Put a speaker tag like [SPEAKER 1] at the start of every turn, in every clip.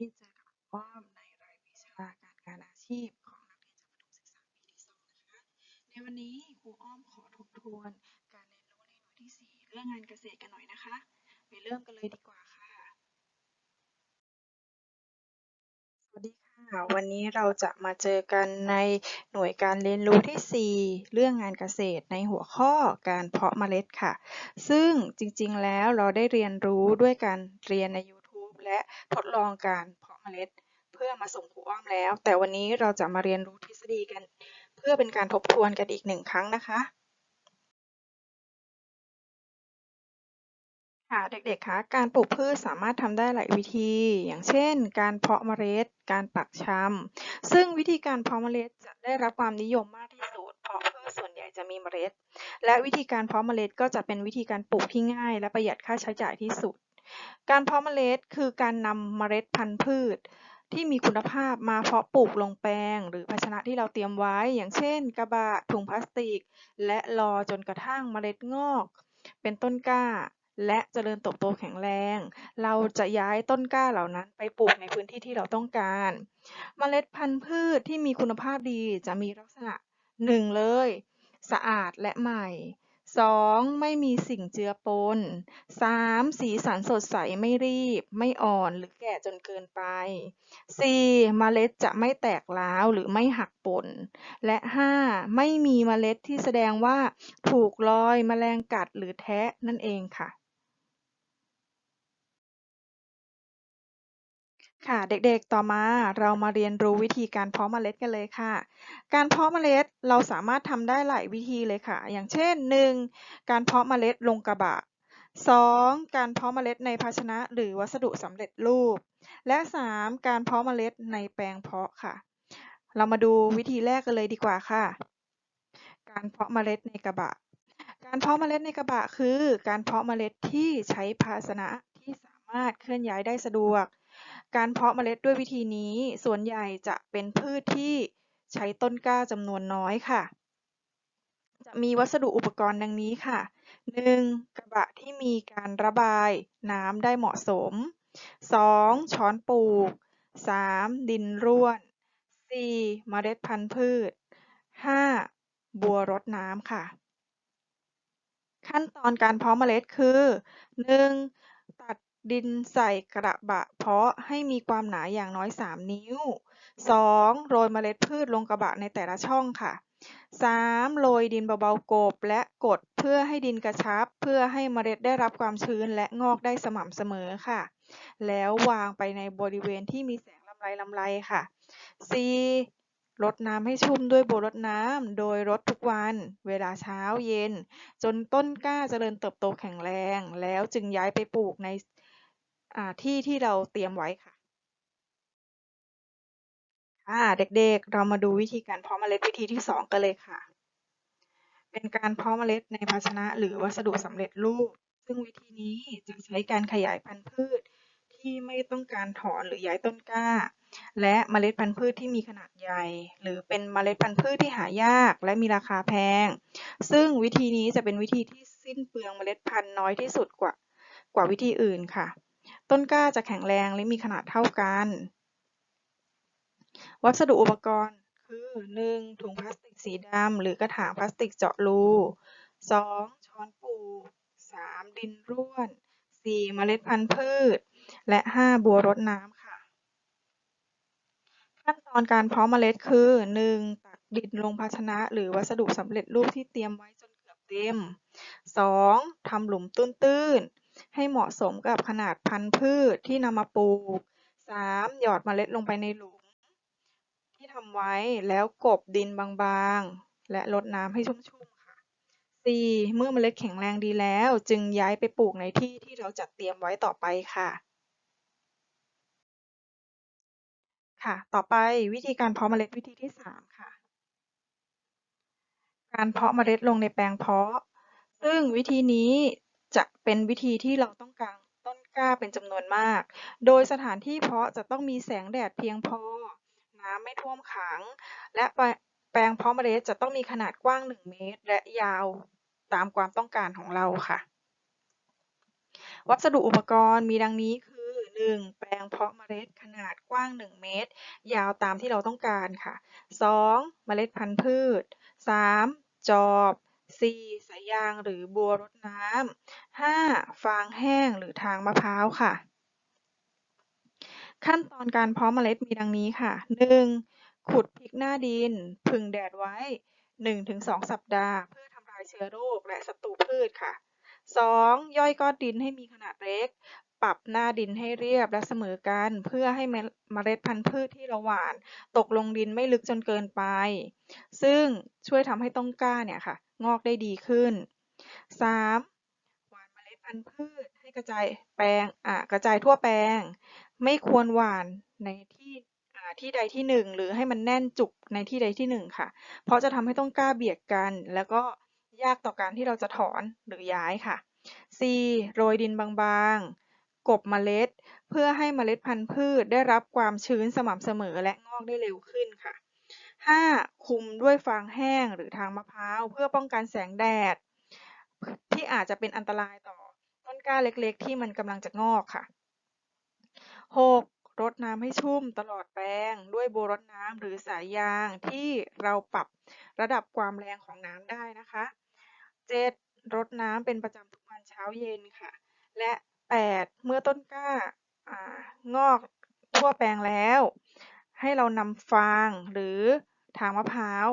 [SPEAKER 1] นี้เจอกับอ้อมในรายวิชาการงานอาชีพของนักเรียนชั้นประถมศึกษาปีที่สองนะคะ ในวันนี้ครูอ้อมขอทบทวนการเรียนรู้ในหน่วยที่สี่เรื่องงานเกษตรกันหน่อยนะคะ ไปเริ่มกันเลยดีกว่าค่ะ สวัสดีค่ะ วันนี้เราจะมาเจอกันในหน่วยการเรียนรู้ที่ 4 เรื่องงานเกษตรในหัวข้อการเพาะเมล็ดค่ะ ซึ่งจริงๆ แล้วเราได้เรียนรู้ด้วยการเรียนใน และทดลองการเพาะเมล็ด เพื่อมาส่งครูอ้อมแล้ว แต่วันนี้เราจะมาเรียนรู้ทฤษฎีกัน เพื่อเป็นการทบทวนกันอีกหนึ่งครั้งนะคะค่ะเด็กๆคะการปลูกพืชสามารถทำได้หลายวิธี อย่างเช่น การเพาะเมล็ด การปักชำซึ่งวิธีการเพาะเมล็ดจะได้รับความนิยมมากที่สุด เพราะพืชส่วนใหญ่จะมีเมล็ด และวิธีการเพาะเมล็ดก็จะเป็นวิธีการปลูกที่ง่าย และประหยัดค่าใช้จ่ายที่สุด การเพาะเมล็ด คือการนำเมล็ดพันธุ์พืชที่มีคุณภาพมาเพาะปลูกลงแปลง หรือภาชนะที่เราเตรียมไว้ อย่างเช่น กระบะ ถุงพลาสติก และรอจนกระทั่งเมล็ดงอกเป็นต้นกล้า และเจริญเติบโตแข็งแรง เราจะย้ายต้นกล้าเหล่านั้นไปปลูกในพื้นที่ที่เราต้องการ เมล็ดพันธุ์พืชที่มีคุณภาพดีจะมีลักษณะ1เลย สะอาดและใหม่ 2. ไม่มีสิ่งเจือปน 3. สีสันสดใสไม่รีบ ไม่อ่อนหรือแก่จนเกินไป 4. เมล็ดจะไม่แตกร้าวหรือไม่หักปนและ 5. ไม่มีเมล็ดที่แสดงว่าถูกรอยแมลงกัดหรือแทะนั่นเองค่ะ ค่ะเด็กๆ ต่อมาเรามาเรียนรู้วิธีการเพาะเมล็ดกันเลยค่ะ การเพาะเมล็ดเราสามารถทำได้หลายวิธีเลยค่ะ อย่างเช่น 1. การเพาะเมล็ดลงกระบะ 2. การเพาะเมล็ดในภาชนะหรือวัสดุสำเร็จรูป และ 3. การเพาะเมล็ดในแปลงเพาะค่ะ เรามาดูวิธีแรกกันเลยดีกว่าค่ะ การเพาะเมล็ดในกระบะ การเพาะเมล็ดในกระบะคือ การเพาะเมล็ดที่ใช้ภาชนะที่สามารถเคลื่อนย้ายได้สะดวก การเพาะเมล็ดด้วยวิธีนี้ ส่วนใหญ่จะเป็นพืชที่ใช้ต้นกล้าจำนวนน้อยค่ะ จะมีวัสดุอุปกรณ์ดังนี้ค่ะ 1. กระบะที่มีการระบายน้ำได้เหมาะสม 2. ช้อนปลูก 3. ดินร่วน 4. เมล็ดพันธุ์พืช 5. บัวรดน้ำค่ะ ขั้นตอนการเพาะเมล็ดคือ 1. ดินใส่กระบะเพาะให้มีความหนาอย่างน้อย 3 นิ้ว 2. โรยเมล็ดพืชลงกระบะในแต่ละช่องค่ะ 3. โรยดินเบาๆกบและกดเพื่อให้ดินกระชับ เพื่อให้เมล็ดได้รับความชื้นและงอกได้สม่ำเสมอค่ะ แล้ววางไปในบริเวณที่มีแสงลำไรลำไรค่ะ 4. รดน้ำให้ชุ่มด้วยโบรดน้ำ โดยรดทุกวัน เวลาเช้าเย็น จนต้นกล้าเจริญเติบโตแข็งแรง แล้วจึงย้ายไปปลูกใน ที่ที่เราเตรียมไว้ค่ะ ค่ะ เด็กๆ เรามาดูวิธีการเพาะเมล็ดวิธีที่ 2 กันเลยค่ะ เป็นการเพาะเมล็ดในภาชนะหรือวัสดุสำเร็จรูป ซึ่งวิธีนี้จะใช้การขยายพันธุ์พืช ที่ไม่ต้องการถอนหรือย้ายต้นกล้า และเมล็ดพันธุ์พืชที่มีขนาดใหญ่ หรือเป็นเมล็ดพันธุ์พืชที่หายากและมีราคาแพง ซึ่งวิธีนี้จะเป็นวิธีที่สิ้นเปลืองเมล็ดพันธุ์น้อยที่สุดกว่ากว่าวิธีอื่นค่ะ ต้นกล้าจะแข็งแรงและมีขนาดเท่ากัน วัสดุอุปกรณ์คือ 1. ถุงพลาสติกสีดำหรือกระถางพลาสติกเจาะรู 2. ช้อนปู 3. ดินร่วน 4. เมล็ดพันธุ์พืช และ 5. บัวรดน้ำค่ะ ขั้นตอนการเพาะเมล็ดคือ 1. ตักดินลงภาชนะ หรือวัสดุสำเร็จรูปที่เตรียมไว้จนเกือบเต็ม 2. ทำหลุมตื้นๆ ให้เหมาะสมกับขนาดพันธุ์พืชที่นำมาปลูก 3. หยอดเมล็ดลงไปในหลุม ที่ทำไว้แล้วกลบดินบางๆ และรดน้ำให้ชุ่มๆค่ะ 4. เมื่อเมล็ดแข็งแรงดีแล้ว จึงย้ายไปปลูกในที่ที่เราจัดเตรียมไว้ต่อไปค่ะค่ะ ต่อไปวิธีการเพาะเมล็ดวิธีที่ 3 ค่ะ การเพาะเมล็ดลงในแปลงเพาะ ซึ่งวิธีนี้ จะเป็นวิธีที่เราต้องการต้นกล้าเป็นจำนวนมาก โดยสถานที่เพาะจะต้องมีแสงแดดเพียงพอ น้ำไม่ท่วมขัง และแปลงเพาะเมล็ดจะต้องมีขนาดกว้าง 1 เมตร และยาวตามความต้องการของเราค่ะ วัสดุอุปกรณ์มีดังนี้คือ 1. แปลงเพาะเมล็ดขนาดกว้าง 1 เมตร ยาวตามที่เราต้องการค่ะ 2. เมล็ดพันธุ์พืช 3. จอบ 4. สายยางหรือบัวรดน้ำ 5. ฟางแห้งหรือทางมะพร้าวค่ะ ขั้นตอนการเพาะเมล็ดมีดังนี้ค่ะ 1. ขุดพริกหน้าดินผึ่งแดดไว้ 1-2 สัปดาห์ เพื่อทำลายเชื้อโรคและศัตรูพืชค่ะ 2. ย่อยก้อนดินให้มีขนาดเล็ก ปรับหน้าดินให้เรียบและเสมอกัน เพื่อให้เมล็ดพันธุ์พืชที่เราหว่าน ตกลงดินไม่ลึกจนเกินไป ซึ่งช่วยทำให้ต้นกล้าเนี่ยค่ะ งอกได้ดีขึ้น 3. หว่านเมล็ดพันธุ์พืชให้กระจายแปลงอ่ากระจายทั่วแปลง ไม่ควรหว่านในที่ที่ใดที่หนึ่งหรือให้มันแน่นจุกในที่ใดที่หนึ่งค่ะ เพราะจะทำให้ต้นกล้าเบียดกัน แล้วก็ยากต่อการที่เราจะถอนหรือย้ายค่ะ 4. โรยดินบางๆ กบเมล็ด เพื่อให้เมล็ดพันธุ์พืชได้รับความชื้นสม่ำเสมอและงอกได้เร็วขึ้นค่ะ 5. คุมด้วยฟางแห้งหรือทางมะพร้าวเพื่อป้องกันแสงแดด ที่อาจจะเป็นอันตรายต่อต้นกล้าเล็กๆ ที่มันกำลังจะงอกค่ะ 6. รดน้ำให้ชุ่มตลอดแปลง ด้วยบวรดน้ำหรือสายยางที่เราปรับระดับความแรงของน้ำได้นะคะ 7. รดน้ำเป็นประจำทุกวันเช้าเย็นค่ะ และ 8. เมื่อต้นกล้า งอกทั่วแปลงแล้ว ให้เรานำฟางหรือทางมะพร้าว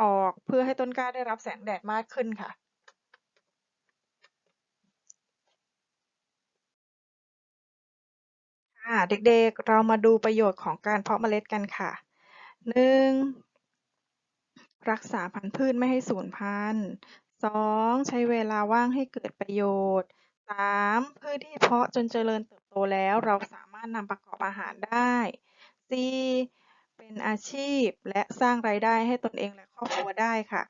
[SPEAKER 1] ออกเพื่อให้ต้นกล้าได้รับแสงแดดมากขึ้นค่ะค่ะเด็กๆ เรามาดูประโยชน์ของการเพาะเมล็ดกันค่ะ 1. รักษาพันธุ์พืชไม่ให้สูญพันธุ์ 2. ใช้เวลาว่างให้เกิดประโยชน์ 3. พืชที่เพาะจนเจริญเติบโตแล้วเราสามารถนำประกอบอาหารได้ 4. เป็นอาชีพและสร้างรายได้ให้ตนเองและครอบครัวได้ค่ะ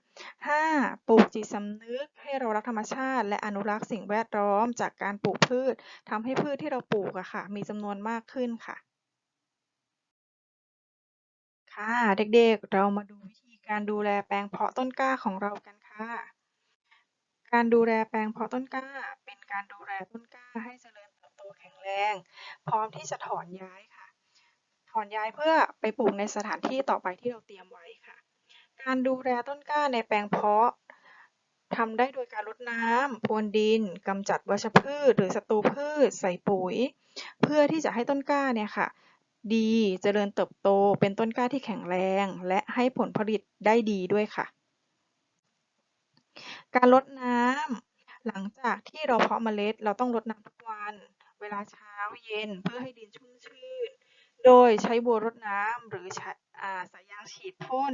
[SPEAKER 1] 5. ปลูกจิตสำนึกให้เรารักธรรมชาติ และอนุรักษ์สิ่งแวดล้อมจากการปลูกพืชทำให้พืชที่เราปลูกอะค่ะ มีจำนวนมากขึ้นค่ะ ค่ะ เด็กๆ เรามาดูวิธีการดูแลแปลงเพาะต้นกล้าของเรากันค่ะ การดูแลแปลงเพาะต้นกล้า เป็นการดูแลต้นกล้าให้เจริญเติบโตแข็งแรง พร้อมที่จะถอนย้ายค่ะ ถอนย้ายเพื่อไปปลูกในสถานที่ต่อไปที่เราเตรียมไว้ค่ะ การดูแลต้นกล้าในแปลงเพาะทำได้โดยการรดน้ำพรวนดินกำจัดวัชพืช หรือศัตรูพืช ใส่ปุ๋ย เพื่อที่จะให้ต้นกล้าเนี่ยค่ะ ดีเจริญเติบโตเป็นต้นกล้าที่แข็งแรง และให้ผลผลิตได้ดีด้วยค่ะ การรดน้ำ หลังจากที่เราเพาะเมล็ด เราต้องรดน้ำทุกวัน เวลาเช้าเย็นเพื่อให้ดินชุ่มชื้น โดยใช้บัวรดน้ำหรือใสายยางฉีดพ่น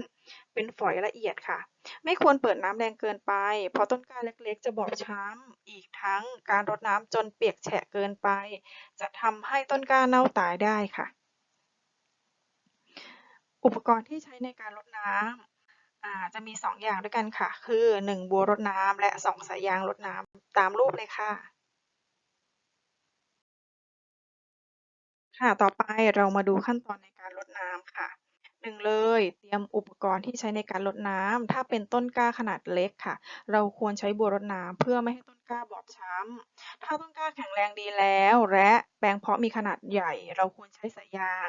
[SPEAKER 1] เป็นฝอยละเอียดค่ะ ไม่ควรเปิดน้ำแรงเกินไป เพราะต้นกล้าเล็กๆ จะบอบช้ำ อีกทั้งการรดน้ำจนเปียกแฉะเกินไป จะทำให้ต้นกล้าเน่าตายได้ค่ะ อุปกรณ์ที่ใช้ในการรดน้ำ จะมี 2 อย่างด้วยกันค่ะ คือ 1 บัวรดน้ำและ 2 สายยางรดน้ำตามรูปเลยค่ะ ค่ะ ต่อไปเรามาดูขั้นตอนในการรดน้ำค่ะ 1เลย เตรียมอุปกรณ์ที่ใช้ในการรดน้ำถ้าเป็นต้นกล้าขนาดเล็กค่ะ เราควรใช้บัวรดน้ำเพื่อไม่ให้ต้นกล้าบอบช้ำถ้าต้นกล้าแข็งแรงดีแล้ว และแปลงเพาะมีขนาดใหญ่ เราควรใช้สายยาง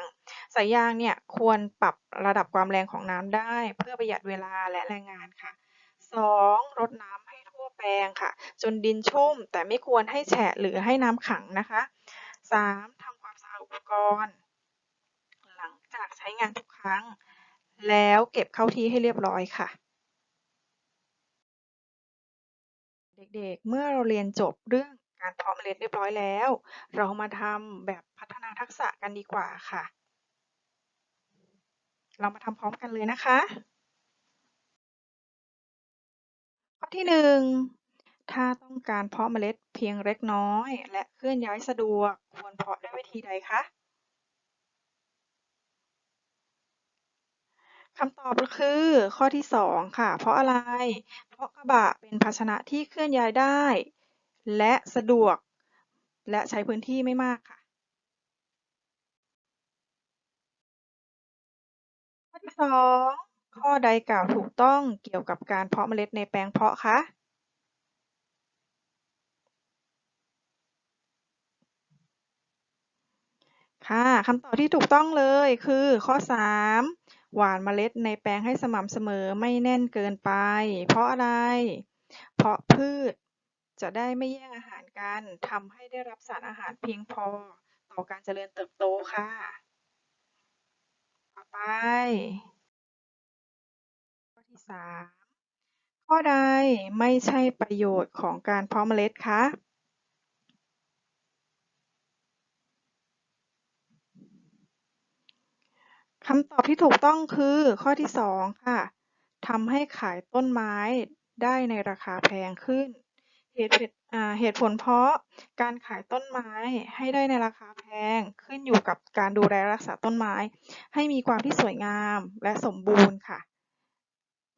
[SPEAKER 1] สายยางเนี่ยควรปรับระดับความแรงของน้ำได้ เพื่อประหยัดเวลาและแรงงานค่ะ 2. รดน้ำให้ทั่วแปลงค่ะ จนดินชุ่ม แต่ไม่ควรให้แฉะหรือให้น้ำขังนะคะ 3. ทำความสะอาดอุปกรณ์ากใช้งานทุกครั้ง แล้วเก็บเข้าที่ให้เรียบร้อยค่ะ เด็กๆ เมื่อเราเรียนจบเรื่องการเพาะเมล็ดเรียบร้อยแล้ว เรามาทำแบบพัฒนาทักษะกันดีกว่าค่ะ เรามาทำพร้อมกันเลยนะคะข้อที่1ถ้าต้องการเพาะเมล็ดเพียงเล็กน้อย และเคลื่อนย้ายสะดวกควรเพาะด้วยวิธีใดคะ คำตอบก็คือข้อที่ 2 ค่ะ เพราะอะไร เพราะกระบะเป็นภาชนะที่เคลื่อนย้ายได้ และสะดวก และใช้พื้นที่ไม่มากค่ะ ข้อที่ 2 ข้อใดกล่าวถูกต้องเกี่ยวกับการเพาะเมล็ดในแปลงเพาะคะค่ะคำตอบที่ถูกต้องเลยคือข้อ 3 หว่านเมล็ดในแปลงให้สม่ำเสมอไม่แน่นเกินไป เพราะอะไร เพราะพืชจะได้ไม่แย่งอาหารกันทำให้ได้รับสารอาหารเพียงพอต่อการเจริญเติบโตค่ะ ต่อไป ข้อที่ 3 ข้อใดไม่ใช่ประโยชน์ของการเพาะเมล็ดคะ คำตอบที่ถูกต้องคือข้อที่ 2 ค่ะทำให้ขายต้นไม้ได้ในราคาแพงขึ้น เหตุผลเหตุผลเพราะการขายต้นไม้ให้ได้ในราคาแพงขึ้นอยู่กับการดูแลรักษาต้นไม้ ให้มีความที่สวยงามและสมบูรณ์ค่ะ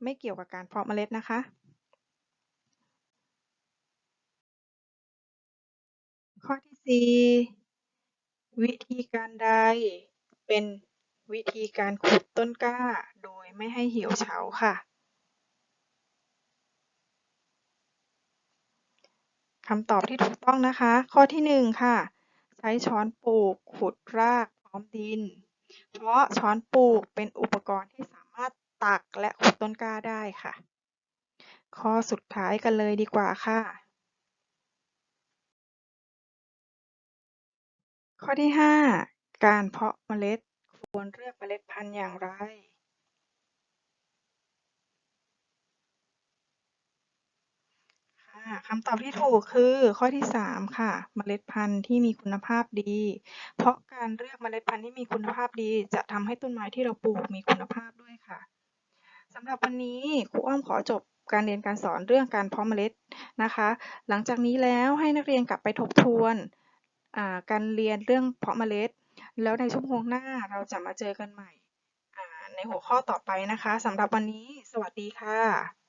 [SPEAKER 1] ไม่เกี่ยวกับการเพาะเมล็ดนะคะ ข้อที่ 4 วิธีการใดเป็น วิธีการขุดต้นกล้าโดยไม่ให้เหี่ยวเฉาค่ะ คำตอบที่ถูกต้องนะคะ ข้อที่ 1 ค่ะ ใช้ช้อนปลูกขุดรากพร้อมดิน เพราะช้อนปลูกเป็นอุปกรณ์ที่สามารถตักและขุดต้นกล้าได้ค่ะ ข้อสุดท้ายกันเลยดีกว่าค่ะ ข้อที่ 5 การเพาะเมล็ด ควรเลือกเมล็ดพันธุ์อย่างไรค่ะคำตอบที่ถูกคือข้อที่ 3 ค่ะ เมล็ดพันธุ์ที่มีคุณภาพดี เพราะการเลือกเมล็ดพันธุ์ที่มีคุณภาพดี จะทำให้ต้นไม้ที่เราปลูกมีคุณภาพด้วยค่ะสำหรับวันนี้ครูอ้อมขอจบการเรียนการสอนเรื่องการเพาะเมล็ดนะคะ หลังจากนี้แล้วให้นักเรียนกลับไปทบทวนการเรียนเรื่องเพาะเมล็ด แล้วในชั่วโมงหน้าเราจะมาเจอกันใหม่ในหัวข้อต่อไปนะคะสำหรับวันนี้ สวัสดีค่ะ